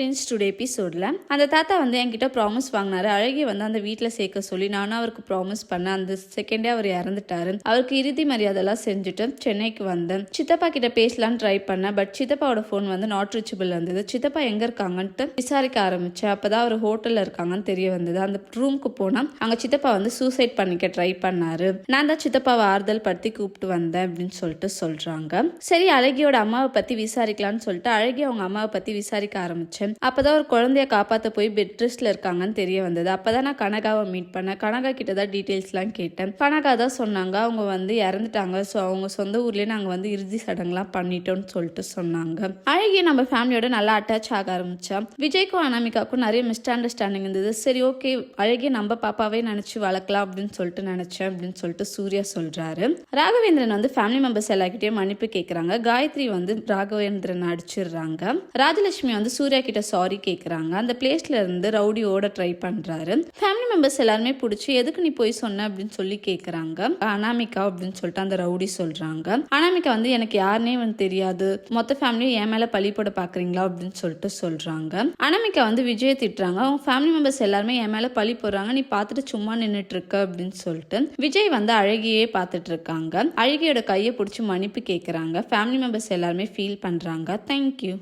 Friends today எபிசோடில் அந்த தாத்தா வந்து என்கிட்ட ப்ராமிஸ் வாங்கினாரு. அழகிய வந்து அந்த வீட்டில் சேர்க்க சொல்லி நானும் அவருக்கு ப்ராமிஸ் பண்ணேன் அந்த செகண்டே அவர் இறந்துட்டாரு. அவருக்கு இறுதி மரியாதைலாம் செஞ்சுட்டு சென்னைக்கு வந்தேன். சித்தப்பா கிட்ட பேசலான்னு ட்ரை பண்ணேன். பட் சித்தப்பாவோட ஃபோன் வந்து நாட் ரீச்சபிள் வந்தது சித்தப்பா எங்கே இருக்காங்கன்ட்டு விசாரிக்க ஆரம்பிச்சேன். அப்பதான் அவர் ஹோட்டலில் இருக்காங்கன்னு தெரிய வந்தது. அந்த ரூமுக்கு போனால் அங்கே சித்தப்பா வந்து சூசைட் பண்ணிக்க ட்ரை பண்ணாரு. நான் தான் சித்தப்பாவை ஆறுதல் படுத்தி கூப்பிட்டு வந்தேன் அப்படின்னு சொல்லிட்டு சொல்றாங்க. சரி அழகியோட அம்மாவை பத்தி விசாரிக்கலாம்னு சொல்லிட்டு அழகி அவங்க அம்மாவை பத்தி விசாரிக்க ஆரம்பிச்சேன். அப்பதான் ஒரு குழந்தைய காப்பாற்ற போய் பெட் ரெஸ்ட்ல இருக்காங்கன்னு தெரிய வந்தது. அப்பதான் நான் கனகாவை மீட் பண்ணேன். கனகா கிட்ட தான் டீட்டெயில்ஸ்லாம் கேட்டேன். கனகா தான் சொன்னாங்க. அவங்க வந்து இறந்துட்டாங்க. ஸோ அவங்க சொந்த ஊர்லயே நாங்கள் வந்து இறுதி சடங்குலாம் பண்ணிட்டோம்னு சொல்லிட்டு சொன்னாங்க. அழகிய நம்ம ஃபேமிலியோட நல்லா அட்டாச் ஆக ஆரம்பிச்சா விஜய்க்கும் அனாமிகாவுக்கும் நிறைய மிஸ் அண்டர்ஸ்டாண்டிங் இருந்தது. சரி ஓகே அழகிய நம்ம பாப்பாவே நினைச்சு வளர்க்கலாம் அப்படின்னு சொல்லிட்டு நினைச்சேன் அப்படின்னு சொல்லிட்டு சூர்யா சொல்றாரு. ராகவேந்திரன் வந்து ஃபேமிலி மெம்பர்ஸ் எல்லாக்கிட்டையும் மன்னிப்பு கேட்குறாங்க காயத்ரி வந்து ராகவேந்திரன் அடிச்சிடுறாங்க. ராஜலட்சுமி வந்து சூர்யா கிட்ட சாரி கேட்குறாங்க அந்த பிளேஸ்ல இருந்து ரவுடி ஓட ட்ரை பண்றாரு. ஃபேமிலி மெம்பர்ஸ் எல்லாருமே பிடிச்சி எதுக்கு நீ போய் சொன்ன? அப்படின்னு சொல்லி கேட்குறாங்க அனாமிகா அப்படின்னு சொல்லிட்டு அந்த ரவுடி சொல்றாங்க. அனாமிகா வந்து எனக்கு யாருனே வந்து தெரியாது. மொத்த ஃபேமிலியும் என் மேல பழி போட பாக்குறீங்களா? அப்படின்னு சொல்லிட்டு சொல்றாங்க. அனாமிகா வந்து விஜய திட்டுறாங்க. அவங்க ஃபேமிலி மெம்பர்ஸ் எல்லாருமே என் மேல பழி போடுறாங்க. நீ பார்த்துட்டு சும்மா நின்றுட்டு இருக்க அப்படின்னு சொல்லிட்டு விஜய் வந்து அழகியே பார்த்துட்டு இருக்காங்க. அழகியோட கையை பிடிச்சி மன்னிப்பு கேட்குறாங்க ஃபேமிலி மெம்பர்ஸ் எல்லாருமே ஃபீல் பண்றாங்க. Thank you